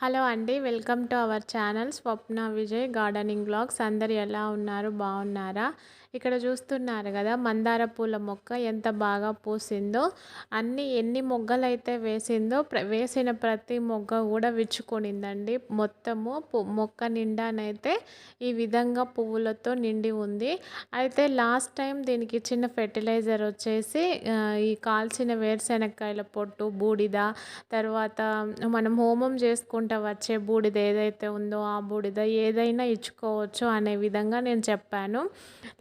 Hello అండి welcome to our channel Swapna Vijay gardening blogs. అందరు ఎలా ఉన్నారు? బాగున్నారా? ఇక్కడ చూస్తున్నారు కదా మందార పూల మొక్క ఎంత బాగా పూసిందో అన్ని ఎన్ని మొగ్గలు అయితే వేసిందో వేసిన ప్రతి మొగ్గ కూడా విచ్చుకొనిందండి. మొత్తము మొక్క నిండానైతే ఈ విధంగా పువ్వులతో నిండి ఉంది. అయితే లాస్ట్ టైం దీనికి చిన్న ఫెర్టిలైజర్ వచ్చేసి ఈ కాల్చిన వేరుశెనక్కాయల పొట్టు బూడిద తర్వాత మనం హోమం చేసుకుంటే వచ్చే బూడిద ఏదైతే ఉందో ఆ బూడిద ఏదైనా ఇచ్చుకోవచ్చు అనే విధంగా నేను చెప్పాను.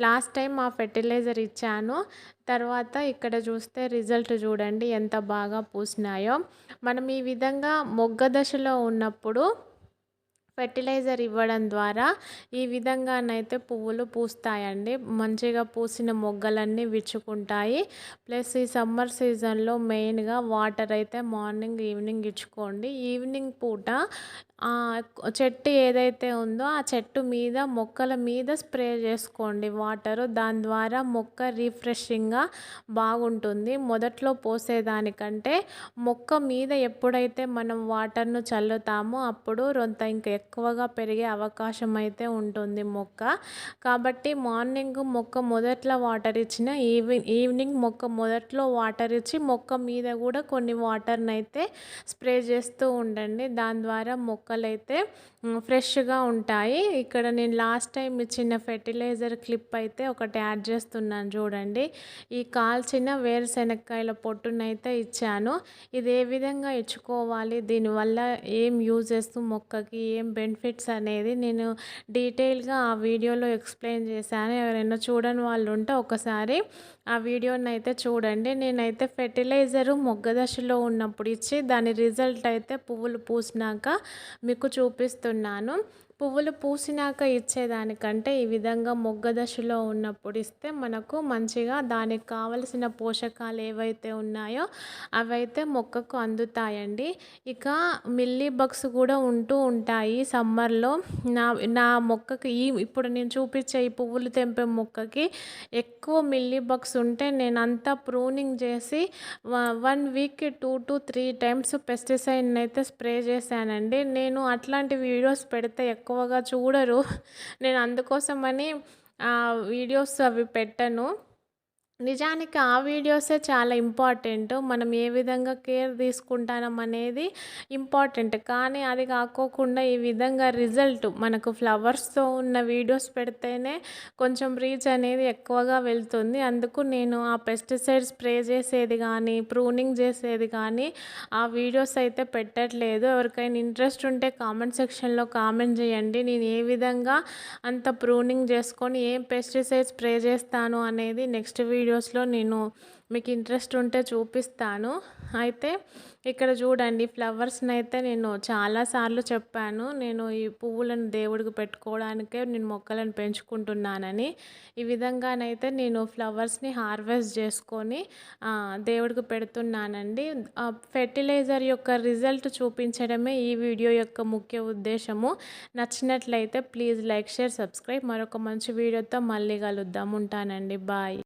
లాస్ట్ లాస్ట్ టైం ఆ ఫెర్టిలైజర్ ఇచ్చాను. తర్వాత ఇక్కడ చూస్తే రిజల్ట్ చూడండి ఎంత బాగా పూసినాయో. మనం ఈ విధంగా మొగ్గ దశలో ఉన్నప్పుడు ఫెర్టిలైజర్ ఇవ్వడం ద్వారా ఈ విధంగానైతే పువ్వులు పూస్తాయండి. మంచిగా పూసిన మొగ్గలన్నీ విచ్చుకుంటాయి. ప్లస్ ఈ సమ్మర్ సీజన్లో మెయిన్గా వాటర్ అయితే మార్నింగ్ ఈవినింగ్ ఇచ్చుకోండి. ఈవినింగ్ పూట చెట్టు ఏదైతే ఉందో ఆ చెట్టు మీద మొక్కల మీద స్ప్రే చేసుకోండి. వాటరు దాని ద్వారా మొక్క రీఫ్రెషింగ్గా బాగుంటుంది. మొదట్లో పోసేదానికంటే మొక్క మీద ఎప్పుడైతే మనం వాటర్ను చల్లుతామో అప్పుడు రొంత ఇంకా ఎక్కువగా పెరిగే అవకాశం అయితే ఉంటుంది మొక్క. కాబట్టి మార్నింగ్ మొక్క మొదట్లో వాటర్ ఇచ్చిన ఈవినింగ్ ఈవినింగ్ మొక్క మొదట్లో వాటర్ ఇచ్చి మొక్క మీద కూడా కొన్ని వాటర్ని అయితే స్ప్రే చేస్తూ ఉండండి. దాని ద్వారా మొక్క మొక్కలైతే ఫ్రెష్గా ఉంటాయి. ఇక్కడ నేను లాస్ట్ టైం ఇచ్చిన ఫెర్టిలైజర్ క్లిప్ అయితే ఒకటి యాడ్ చేస్తున్నాను చూడండి. ఈ కాల్చిన వేరుశెనక్కాయల పొట్టునైతే ఇచ్చాను. ఇది ఏ విధంగా ఇచ్చుకోవాలి? దీనివల్ల ఏం యూజెస్ మొక్కకి ఏం బెనిఫిట్స్ అనేది నేను డీటెయిల్గా ఆ వీడియోలో ఎక్స్ప్లెయిన్ చేశాను. ఎవరైనా చూడని వాళ్ళు ఉంటే ఒకసారి ఆ వీడియోని అయితే చూడండి. నేనైతే ఫెర్టిలైజరు మొగ్గ దశలో ఉన్నప్పుడు ఇచ్చి దాని రిజల్ట్ అయితే పువ్వులు పూసినాక మీకు చూపిస్తున్నాను. పువ్వులు పూసినాక ఇచ్చేదానికంటే ఈ విధంగా మొగ్గ దశలో ఉన్నప్పుడు ఇస్తే మనకు మంచిగా దానికి కావలసిన పోషకాలు ఏవైతే ఉన్నాయో అవైతే మొక్కకు అందుతాయండి. ఇక మిల్లీ బగ్స్ కూడా ఉంటూ ఉంటాయి సమ్మర్లో. నా నా మొక్కకి ఈ ఇప్పుడు నేను చూపించే ఈ పువ్వులు తెంపే మొక్కకి ఎక్కువ మిల్లీ బగ్స్ ఉంటే నేను అంతా ప్రూనింగ్ చేసి వన్ వీక్కి టూ టు త్రీ టైమ్స్ పెస్టిసైడ్ని అయితే స్ప్రే చేశానండి. నేను నేను అట్లాంటి వీడియోస్ పెడితే ఎక్కువగా చూడరు. నేను అందుకోసమని వీడియోస్ అవి పెట్టను. నిజానికి ఆ వీడియోసే చాలా ఇంపార్టెంట్. మనం ఏ విధంగా కేర్ తీసుకుంటాం అనేది ఇంపార్టెంట్. కానీ అది కాకోకుండా ఈ విధంగా రిజల్ట్ మనకు ఫ్లవర్స్తో ఉన్న వీడియోస్ పెడితేనే కొంచెం రీచ్ అనేది ఎక్కువగా వెళ్తుంది. అందుకు నేను ఆ పెస్టిసైడ్ స్ప్రే చేసేది కానీ ప్రూనింగ్ చేసేది కానీ ఆ వీడియోస్ అయితే పెట్టట్లేదు. ఎవరికైనా ఇంట్రెస్ట్ ఉంటే కామెంట్ సెక్షన్లో కామెంట్ చేయండి. నేను ఏ విధంగా అంత ప్రూనింగ్ చేసుకొని ఏం పెస్టిసైడ్ స్ప్రే చేస్తాను అనేది నెక్స్ట్ వీడియో వీడియోస్లో నేను మీకు ఇంట్రెస్ట్ ఉంటే చూపిస్తాను. అయితే ఇక్కడ చూడండి ఫ్లవర్స్ని అయితే నేను చాలాసార్లు చెప్పాను. నేను ఈ పువ్వులను దేవుడికి పెట్టుకోవడానికే నేను మొక్కలను పెంచుకుంటున్నానని. ఈ విధంగానైతే నేను ఫ్లవర్స్ని హార్వెస్ట్ చేసుకొని దేవుడికి పెడుతున్నానండి. ఫెర్టిలైజర్ యొక్క రిజల్ట్ చూపించడమే ఈ వీడియో యొక్క ముఖ్య ఉద్దేశము. నచ్చినట్లయితే ప్లీజ్ లైక్ షేర్ సబ్స్క్రైబ్. మరొక మంచి వీడియోతో మళ్ళీ కలుద్దాం. ఉంటానండి. బాయ్.